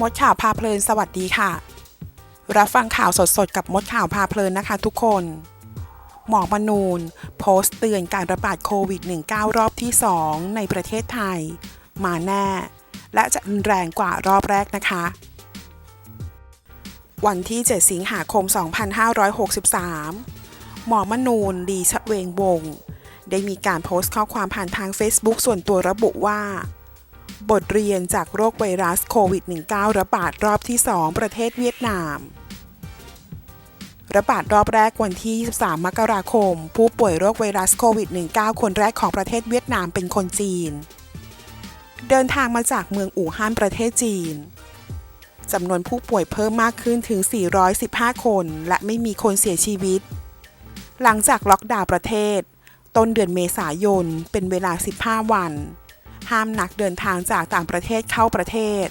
มดข่าวพาเพลินสวัสดีค่ะ รับฟังข่าวสดๆ กับมดข่าวพาเพลินนะคะทุกคน หมอมนูน โพสต์เตือนการระบาดโควิด -19 รอบที่ 2 ในประเทศไทย มาแน่ และจะรุนแรงกว่ารอบแรกนะคะ วันที่ 7 สิงหาคม 2563 หมอมนูนลีชะเวงวงศ์ได้มีการโพสต์ข้อความผ่านทาง Facebook ส่วนตัวระบุว่า บทเรียนจากโรคไวรัสโควิด -19 ระบาดรอบที่ 2 ประเทศเวียดนาม ระบาดรอบแรกวันที่ 23 มกราคม ผู้ป่วยโรคไวรัสโควิด -19 คนแรกของประเทศเวียดนามเป็นคนจีน เดินทางมาจากเมืองอู่ฮั่นประเทศจีนจำนวนผู้ป่วยเพิ่มมากขึ้นถึง 415 คน และไม่มีคนเสียชีวิต หลังจากล็อกดาวน์ประเทศ ต้นเดือนเมษายน เป็นเวลา 15 วัน ห้ามนักเดินทางจากต่างประเทศเข้าประเทศ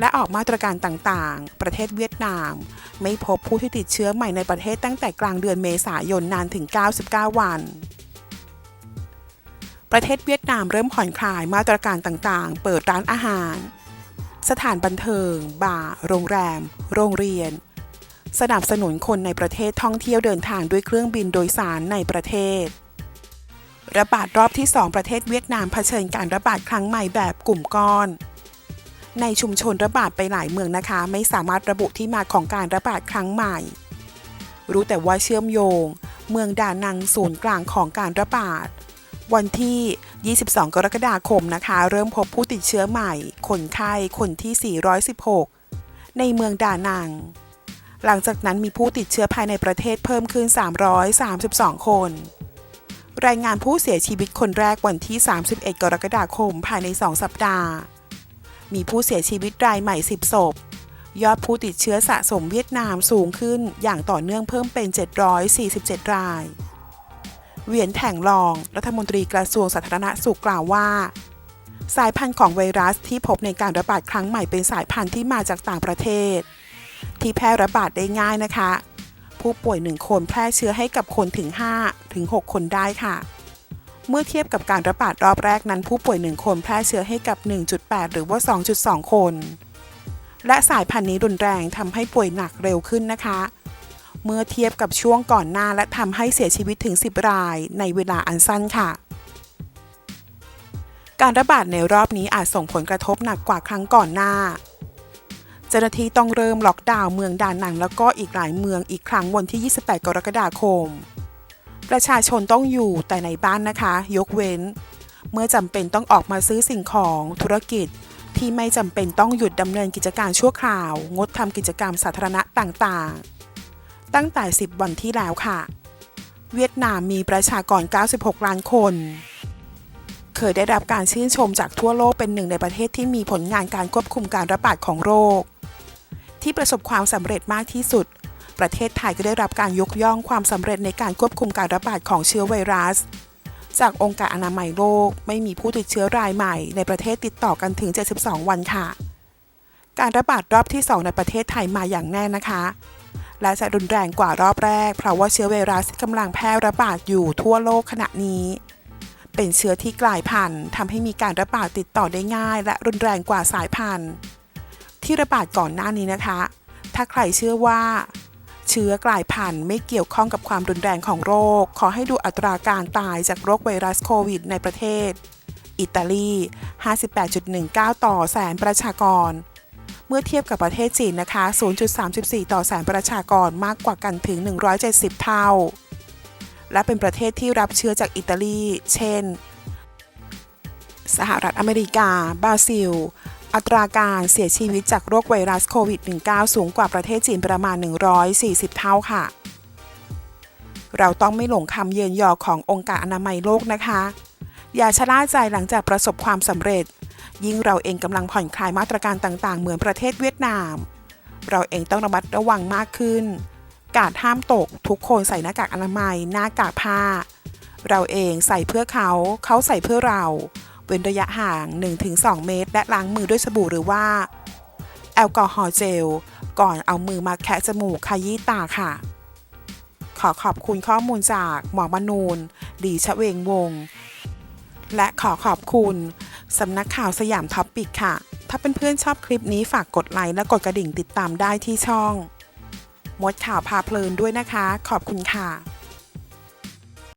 และออกมาตรการต่างๆ ประเทศเวียดนาม ไม่พบผู้ที่ติดเชื้อใหม่ในประเทศตั้งแต่กลางเดือนเมษายนนานถึง 99 วัน ประเทศเวียดนามเริ่มผ่อนคลายมาตรการต่างๆ เปิดร้านอาหาร สถานบันเทิง บาร์โรงแรม โรงเรียน สนับสนุนคนในประเทศท่องเที่ยวเดินทางด้วยเครื่องบินโดยสารในประเทศ ระบาดรอบที่ 2 ประเทศเวียดนามเผชิญการระบาดครั้งใหม่แบบกลุ่มก้อน ในชุมชนระบาดไปหลายเมืองนะคะ ไม่สามารถระบุที่มาของการระบาดครั้งใหม่ รู้แต่ว่าเชื่อมโยง เมืองดานังศูนย์กลางของการระบาด วันที่ 22 กรกฎาคมนะคะ เริ่มพบผู้ติดเชื้อใหม่ คนไข้คนที่ 416 ในเมืองดานัง หลังจากนั้นมีผู้ติดเชื้อภายในประเทศเพิ่มขึ้น 332 คน รายงานผู้เสียชีวิตคนแรกวันที่ 31 กรกฎาคมภายใน 2 สัปดาห์ มีผู้เสียชีวิตรายใหม่ 10 ศพ ยอดผู้ติดเชื้อสะสมเวียดนามสูงขึ้นอย่างต่อเนื่องเพิ่มเป็น 747 ราย เวียนแถงลอง รัฐมนตรีกระทรวงสาธารณสุขกล่าวว่า สายพันธุ์ของไวรัสที่พบในการระบาดครั้งใหม่เป็นสายพันธุ์ที่มาจากต่างประเทศ ที่แพร่ระบาดได้ง่ายนะคะ ผู้ป่วยหนึ่งคนแพร่เชื้อให้กับคนถึง 5 ถึง 6 คนได้ค่ะ เมื่อเทียบกับการระบาดรอบแรกนั้นผู้ป่วยหนึ่งคนแพร่เชื้อให้กับ 1.8 หรือว่า 2.2 คน และสายพันธุ์นี้รุนแรงทำให้ป่วยหนักเร็วขึ้นนะคะ เมื่อเทียบกับช่วงก่อนหน้าและทำให้เสียชีวิตถึง 10 รายในเวลาอันสั้นค่ะการระบาดในรอบนี้อาจส่งผลกระทบหนักกว่าครั้งก่อนหน้า เจ้าหน้าที่ต้องเริ่มล็อกดาวน์เมืองดานังแล้วก็อีกหลายเมืองอีกครั้งวันที่ 28 กรกฎาคม ประชาชนต้องอยู่แต่ในบ้านนะคะ ยกเว้น เมื่อจำเป็นต้องออกมาซื้อสิ่งของธุรกิจ ที่ไม่จำเป็นต้องหยุดดำเนินกิจการชั่วคราว งดทำกิจกรรมสาธารณะต่างๆ ตั้งแต่ 10 วันที่แล้วค่ะ เวียดนามมีประชากร 96 ล้านคนเคยได้รับการชื่นชมจากทั่วโลกเป็นหนึ่งในประเทศที่มีผลงานการควบคุมการระบาดของโรค ที่ประสบความสำเร็จมากที่สุด ประเทศไทยก็ได้รับการยกย่องความสำเร็จในการควบคุมการระบาดของเชื้อไวรัส จากองค์การอนามัยโลกไม่มีผู้ติดเชื้อรายใหม่ในประเทศติดต่อกันถึง 72 วันค่ะ การระบาดรอบที่ 2 ในประเทศไทยมาอย่างแน่นะคะ และจะรุนแรงกว่ารอบแรก เพราะว่าเชื้อไวรัสกำลังแพร่ระบาดอยู่ทั่วโลกขณะนี้เป็นเชื้อที่กลายพันธุ์ทำให้มีการระบาดติดต่อได้ง่าย และรุนแรงกว่าสายพันธุ์ ที่ระบาดก่อนหน้านี้นะคะ ถ้าใครเชื่อว่า เชื้อกลายพันธุ์ไม่เกี่ยวข้องกับความรุนแรงของโรค ขอให้ดูอัตราการตายจากโรคไวรัสโควิด ในประเทศ อิตาลี 58.19 ต่อแสนประชากร เมื่อเทียบกับประเทศจีนนะคะ 0.34 ต่อแสนประชากรมากกว่ากันถึง 170 เท่า และเป็นประเทศที่รับเชื้อจากอิตาลี เช่น สหรัฐอเมริกา บราซิล อัตราการเสียชีวิตจากโรคไวรัสโควิด -19 สูงกว่าประเทศจีนประมาณ 140 เท่าค่ะ เราต้องไม่หลงคำเยินยอขององค์การอนามัยโลกนะคะ อย่าชะล่าใจหลังจากประสบความสำเร็จ ยิ่งเราเองกำลังผ่อนคลายมาตรการต่างๆ เหมือนประเทศเวียดนาม เราเองต้องระมัดระวังมากขึ้น กาดห้ามตก ทุกคนใส่หน้ากากอนามัย หน้ากากผ้า เราเองใส่เพื่อเขา เขาใส่เพื่อเรา เว้นระยะห่าง 1-2 เมตร และล้างมือด้วยสบู่หรือว่า แอลกอฮอล์เจล ก่อนเอามือมาแคะจมูกขยี้ตาค่ะ ขอขอบคุณข้อมูลจากหมอมนูนดีชเวงวง และขอขอบคุณสำนักข่าวสยามท็อปปิกค่ะ ถ้าเพื่อนๆชอบคลิปนี้ฝากกดไลค์และกดกระดิ่งติดตามได้ที่ช่อง มดข่าวพาเพลินด้วยนะคะ ขอบคุณค่ะ